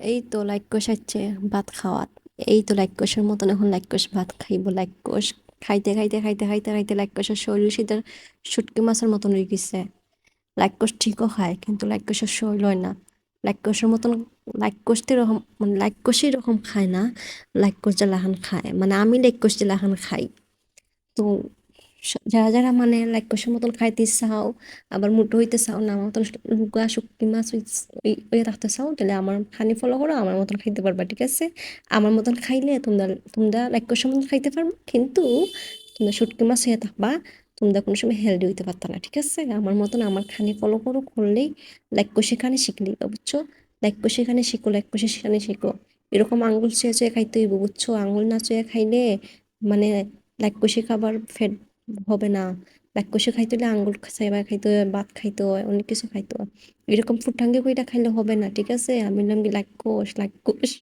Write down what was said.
এই তো লাইক্কস হচ্ছে ভাত খাওয়াত এই তো লাইক্কসের মতন এখন লাইক্কস ভাত খাইব। লাইক্কস খাইতে খাইতে খাইতে খাইতে খাইতে লাইক্কসের শরীর শীতের শুটকি মাছের মতন হয়ে গেছে। লাইক্কস ঠিকও খায় কিন্তু লাইক্কসের শরীর হয় না। লাইক্কসের মতন লাইক্কসটি রকম মানে লাইক্কসই রকম খায় না। লাইক্কস জেলাখান খায়। মানে আমি লাইক্কস জেলাখান খাই। তো যারা যারা মানে লাইক লাইক্কসের মতন খাইতে চাও, আবার মোটো হইতে চাও, না, আমার মতন লুগা শুটকি মাছ ওই- রাখতে চাও, তাহলে আমার খানি ফলো করো, আমার মতন খাইতে পারবা, ঠিক আছে? আমার মতন খাইলে তোমরা তোমরা লাইক লাইক্কসের মতন খাইতে পারবা, কিন্তু তোমরা শুটকি মাছ হয়ে থাকবা, তোমরা কোনো সময় হেলদি হইতে পারতা না, ঠিক আছে? আমার মতন আমার খানি ফলো করো, করলেই লাইক্কসে খানি শিখলেই তো বুঝছ লাইক্কসে খানি শিখো লাইক্কসে সেখানে শিখো। এরকম আঙুল চুয়ে চুয়ে খাইতে হইব, বুঝছ? আঙুল না চুয়ে খাইলে মানে লাইক্কসে খাবার ফেট হবে না। লাইক্কসে খাইতে হলে আঙ্গুল চাইবা খাইতে হয়, ভাত খাইতে হয়, অনেক কিছু খাইতে হয়। এরকম ফুটাঙ্গে কইটা খাইলে হবে না, ঠিক আছে? আমি বললাম কি লাইক্কস